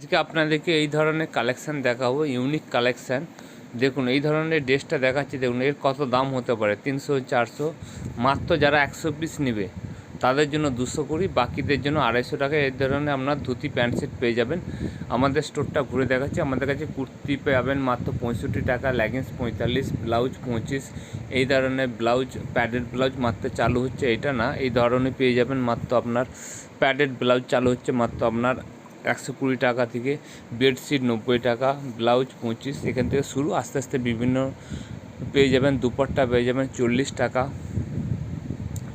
আজকে আপনাদেরকে এই ধরনের কালেকশান দেখাবো ইউনিক কালেকশান দেখুন, এই ধরনের ড্রেসটা দেখাচ্ছি, দেখুন, এর কত দাম হতে পারে? তিনশো, চারশো। মাত্র যারা একশো পিস নেবে, তাদের জন্য দুশো কুড়ি, বাকিদের জন্য আড়াইশো টাকা। এই ধরনের আপনার ধুতি প্যান্ট সেট পেয়ে যাবেন। আমাদের স্টোরটা ঘুরে দেখাচ্ছি। আমাদের কাছে কুর্তি পাবেন মাত্র পঁয়ষট্টি টাকা লেগিংস পঁয়তাল্লিশ ব্লাউজ পঁচিশ। এই ধরনের ব্লাউজ প্যাডেড ব্লাউজ মাত্র চালু হচ্ছে। এটা না, এই ধরনের পেয়ে যাবেন মাত্র আপনার প্যাডেড ব্লাউজ চালু হচ্ছে মাত্র আপনার একশো কুড়ি টাকা থেকে বেডশিট নব্বই টাকা, ব্লাউজ পঁচিশ, এখান থেকে শুরু, আস্তে আস্তে বিভিন্ন পেয়ে যাবেন, দুপাট্টা পেয়ে যাবেন চল্লিশ টাকা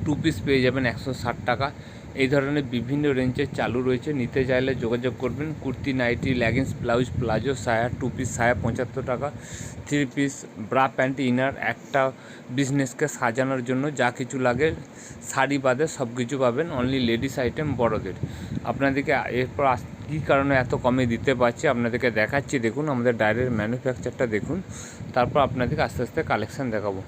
টু পিস পেয়ে যাবেন একশো ষাট টাকা। এই ধরনের বিভিন্ন রেঞ্জের চালু রয়েছে, নিতে চাইলে যোগাযোগ করবেন, kurti, nighty leggings blouse palazzo সায়া টু পিস সায়া, পঁচাত্তর টাকা three piece bra pant inner একটা বিজনেসকে সাজানোর জন্য যা কিছু লাগে, শাড়ি বাদে সব কিছু পাবেন অনলি লেডিস আইটেম বড়দের। আপনাদেরকে এরপর আস- কী কারণে এত কমে দিতে পারছি আপনাদেরকে দেখাচ্ছি, দেখুন আমাদের ডাইরেক্ট ম্যানুফ্যাকচারটা দেখুন, তারপর আপনাদেরকে আস্তে আস্তে কালেকশান দেখাবো।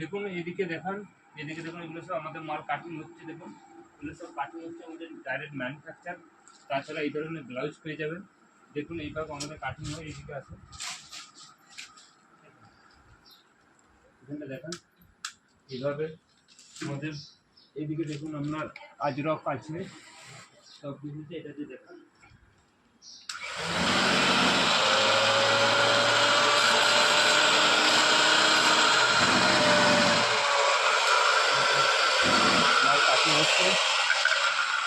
দেখুন এদিকে দেখান এদিকে দেখুন, এগুলো সব আমাদের মাল কাটিং হচ্ছে, দেখুন। এগুলো সব কাটিং হচ্ছে আমাদের ডাইরেক্ট ম্যানুফ্যাকচার তাছাড়া এই ধরনের ব্লাউজ পেয়ে যাবেন। দেখুন এইভাবে আমাদের কাটিং হয়ে এদিকে আছে। এখানটা দেখান, এইভাবে আমাদের এইদিকে দেখুন, আপনার আজরক আছে। সব কিছুতে এটাতে দেখান মাল কাটিং হচ্ছে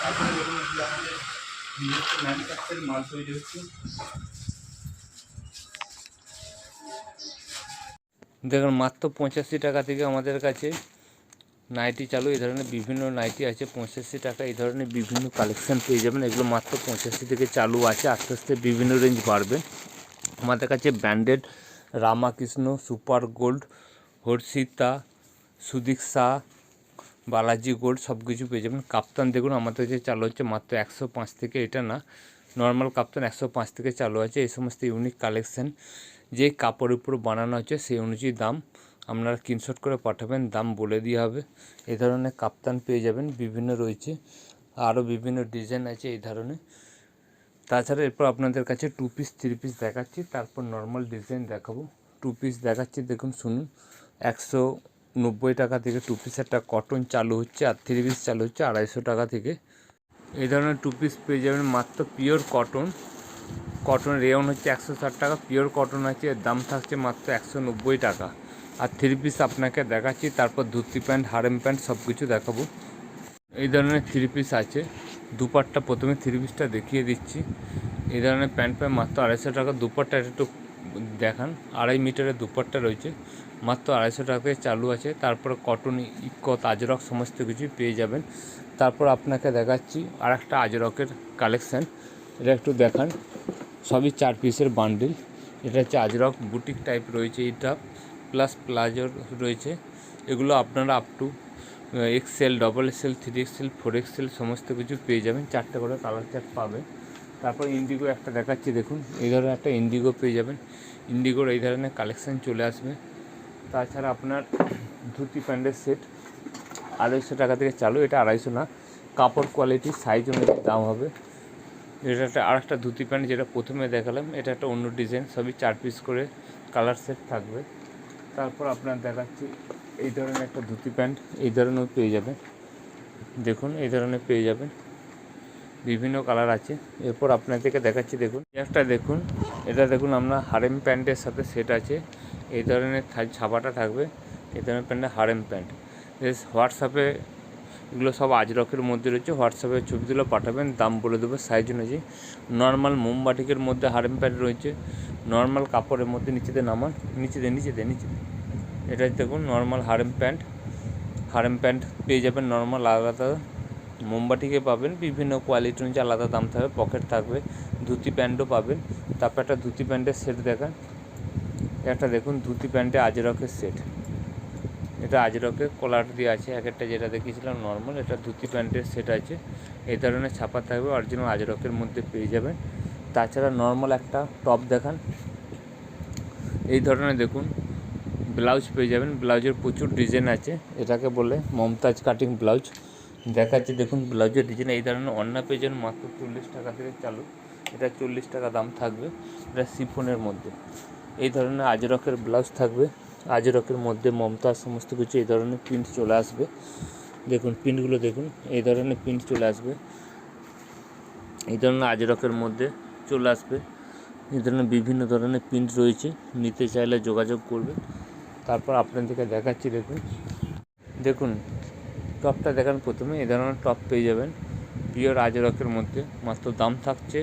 তারপরে দেখুন এগুলো আমাদের নিজস্ব ম্যানুফ্যাকচারিং মাল তৈরি হচ্ছে। দেখুন, মাত্র পঁচাশি টাকা থেকে আমাদের কাছে নাইটি চালু, এই ধরনের বিভিন্ন নাইটি আছে, পঁচাশি টাকা, এই ধরনের বিভিন্ন কালেকশন পেয়ে যাবেন। এগুলো মাত্র পঁচাশি থেকে চালু আছে, আস্তে আস্তে বিভিন্ন রেঞ্জ বাড়বে। আমাদের কাছে branded Ramakrishna super gold, Harshita, Sudiksha Balaji gold সব কিছু পেয়ে যাবেন। কাপ্তান দেখুন, আমাদের যে চালু হচ্ছে মাত্র একশো পাঁচ থেকে, এটা না নর্মাল কাপ্তান একশো পাঁচ থেকে চালু আছে, এই সমস্ত ইউনিক কালেকশান যে কাপড়ের উপর বানানো হচ্ছে, সেই অনুযায়ী দাম আপনারা স্ক্রিনশট করে পাঠাবেন, দাম বলে দেওয়া হবে। এই ধরনের কাপ্তান পেয়ে যাবেন, বিভিন্ন রয়েছে, আরও বিভিন্ন ডিজাইন আছে এই ধরনের। তাছাড়া এরপর আপনাদের কাছে টু পিস থ্রি পিস দেখাচ্ছি, তারপর নর্মাল ডিজাইন দেখাবো। টু পিস দেখাচ্ছি, দেখুন শুনুন, একশো নব্বই টাকা থেকে টু পিস একটা কটন চালু হচ্ছে আর থ্রি পিস চালু হচ্ছে আড়াইশো টাকা থেকে। এই ধরনের টু পিস পেয়ে যাবেন মাত্র পিওর কটন কটন রেয়ন হচ্ছে একশো ষাট টাকা পিওর কটন আছে, এর দাম থাকছে মাত্র একশো নব্বই টাকা। আর থ্রি পিস আপনাকে দেখাচ্ছি, তারপর ধুতি প্যান্ট হারেম প্যান্ট সব কিছু দেখাবো। এই ধরনের থ্রি পিস আছে। দুপাটটা প্রথমে থ্রি পিসটা দেখিয়ে দিচ্ছি। এই ধরনের প্যান্ট প্যান্ট মাত্র আড়াইশো টাকা, দুপাটটা একটু দেখান। আড়াই মিটারের দুপাটটা রয়েছে। মাত্র আড়াইশো টাকায় চালু আছে। তারপর কটন ইকত আজরক সমস্ত কিছু পেয়ে যাবেন। তারপর আপনাকে দেখাচ্ছি আর একটা আজরকের কালেকশান এটা একটু দেখান। সবই চার পিসের বান্ডিল এটা হচ্ছে আজরক বুটিক টাইপ রয়েছে এটা প্লাস প্লাজোর রয়েছে। এগুলো আপনারা up to XL double XL three XL four XL সমস্ত কিছু পেয়ে যাবেন। চারটে করে কালার চার্ট পাবেন। তারপর ইন্ডিগো একটা দেখাচ্ছি, দেখুন। এই ধরনের একটা ইন্ডিগো পেয়ে যাবেন। ইন্ডিগোর এই ধরনের কালেকশান চলে আসবে। তাছাড়া আপনার ধুতি প্যান্টের সেট আড়াইশো টাকা থেকে চালু, এটা আড়াইশো না, কাপড় কোয়ালিটি সাইজ অনুযায়ী দাম হবে। এটা একটা আর একটা ধুতি প্যান্ট যেটা প্রথমে দেখালাম, এটা একটা অন্য ডিজাইন সবই চার পিস করে কালার সেট থাকবে। তারপর আপনার দেখাচ্ছি এই ধরনের একটা ধুতি প্যান্ট, এই ধরনেরও পেয়ে যাবেন। দেখুন, এই ধরনের পেয়ে যাবেন। বিভিন্ন কালার আছে। এরপর আপনাদেরকে দেখাচ্ছি, দেখুন। একটা দেখুন, এটা দেখুন, আপনার হারেম প্যান্টের সাথে সেট আছে। এই ধরনের ছাপাটা থাকবে। এই ধরনের প্যান্টটা হারেম প্যান্ট হোয়াটসঅ্যাপে এগুলো সব আজরকের মধ্যে রয়েছে। হোয়াটসঅ্যাপে ছবিগুলো পাঠাবেন, দাম বলে দেবো সাইজ অনুযায়ী। নর্মাল মোমবাটিকের মধ্যে হারেম প্যান্ট রয়েছে। নর্মাল কাপড়ের মধ্যে নিচেতে নামান। নিচেতে নিচেতে নিচেতে। এটা দেখুন normal harem pant harem pant পেয়ে যাবেন নর্মাল আলাদা মোমবাটিকে পাবেন। বিভিন্ন কোয়ালিটি অনুযায়ী আলাদা দাম থাকবে পকেট থাকবে। ধুতি প্যান্টও পাবেন। তারপর একটা ধুতি প্যান্টের সেট দেখান। একটা দেখুন ধুতি প্যান্টে আজরকের সেট। এটা আজরকের কলার দিয়ে আছে, এক একটা যেটা দেখিয়েছিলাম নর্মাল এটা ধুতি প্যান্টের সেট আছে। এই ধরনের ছাপা থাকবে অরিজিনাল আজরকের মধ্যে পেয়ে যাবেন। তাছাড়া নর্মাল একটা টপ দেখান। এই ধরনের দেখুন ব্লাউজ পেয়ে যাবেন। ব্লাউজের প্রচুর ডিজাইন আছে। এটাকে বলে মমতাজ কাটিং ব্লাউজ দেখাচ্ছি, দেখুন ব্লাউজের ডিজাইন এই ধরনের অন্য পেয়ে মাত্র চল্লিশ টাকা থেকে চালু। এটা চল্লিশ টাকা দাম থাকবে। এটা সিফনের মধ্যে। এই ধরনের আজরকের ব্লাউজ থাকবে। আজরকের মধ্যে মমতা সমস্ত কিছু এই ধরনের প্রিন্ট চলে আসবে। দেখুন প্রিন্টগুলো দেখুন, এই ধরনের প্রিন্ট চলে আসবে। এই ধরনের আজরকের মধ্যে চলে আসবে। এই ধরনের বিভিন্ন ধরনের প্রিন্ট রয়েছে, নিতে চাইলে যোগাযোগ করবেন। তারপর আপনাদেরকে দেখাচ্ছি, দেখুন। দেখুন, টপটা দেখান প্রথমে, এই ধরনের টপ পেয়ে যাবেন। পিওর আজরকের মধ্যে মাত্র দাম থাকছে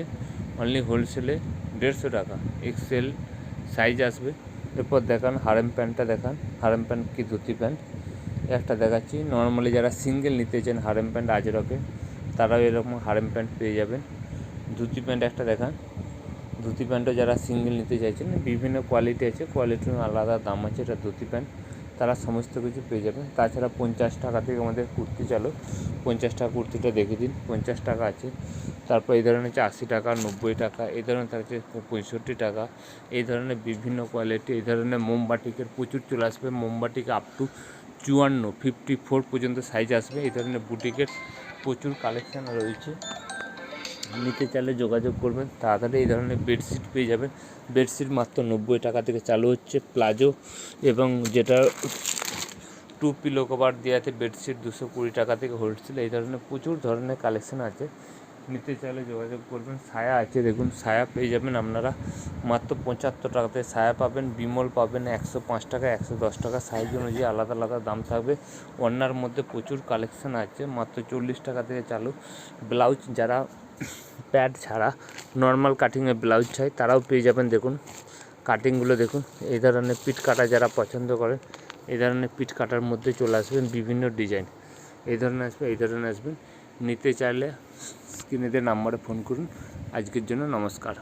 অনলি হোলসেলে দেড়শো টাকা এক্সেল সাইজ আসবে। এরপর দেখান হারেম প্যান্টটা দেখান। হারেম প্যান্ট কি ধুতি প্যান্ট একটা দেখাচ্ছি। নর্মালি যারা সিঙ্গেল নিতে চান হারেম প্যান্ট আজরকে, তারাও এরকম হারেম প্যান্ট পেয়ে যাবেন। ধুতি প্যান্ট একটা দেখান। ধুতি প্যান্টও যারা সিঙ্গেল নিতে চাইছেন, বিভিন্ন কোয়ালিটি আছে। কোয়ালিটির আলাদা দাম আছে, এটা ধুতি প্যান্ট তারা সমস্ত কিছু পেয়ে যাবেন তাছাড়া পঞ্চাশ টাকা থেকে আমাদের কুর্তি চালু। পঞ্চাশ টাকা কুর্তিটা দেখে দিন, পঞ্চাশ টাকা আছে। তারপর এই ধরনের হচ্ছে আশি টাকা, নব্বই টাকা, এই ধরনের থাকছে পঁয়ষট্টি টাকা। এই ধরনের বিভিন্ন কোয়ালিটি এই ধরনের মোমবাটিকের প্রচুর চলে আসবে। মোমবাটিক আপ টু চুয়ান্ন ফিফটি ফোর পর্যন্ত সাইজ আসবে। এই ধরনের বুটিকের প্রচুর কালেকশান রয়েছে। নিতে চাইলে যোগাযোগ করবেন, তাড়াতাড়ি এই ধরনের বেডশিট পেয়ে যাবেন। বেডশিট মাত্র নব্বই টাকা থেকে চালু হচ্ছে প্লাজো এবং যেটা টু পিলো কভার দেওয়া আছে বেডশিট দুশো কুড়ি টাকা থেকে হোলসেল এই ধরনের প্রচুর ধরনের কালেকশন আছে। নিতে চাইলে যোগাযোগ করবেন সায়া আছে, দেখুন সায়া পেয়ে যাবেন আপনারা। মাত্র পঁচাত্তর টাকাতে সায়া পাবেন, বিমল পাবেন একশো পাঁচ টাকা, একশো দশ টাকা। সাইজ অনুযায়ী আলাদা আলাদা দাম থাকবে। অন্যার মধ্যে প্রচুর কালেকশন আছে, মাত্র চল্লিশ টাকা থেকে চালু। ব্লাউজ যারা প্যাড ছাড়া নর্মাল কাটিংয়ে ব্লাউজ চাই তারাও পেয়ে যাবেন, দেখুন। কাটিংগুলো দেখুন, এই ধরনের পিট কাটা যারা পছন্দ করে, এই ধরনের পিট কাটার মধ্যে চলে আসবেন বিভিন্ন ডিজাইন এই ধরনের আসবে, এই ধরনের আসবেন নিতে চাইলে স্ক্রিনেতে নাম্বারে ফোন করুন। আজকের জন্য নমস্কার।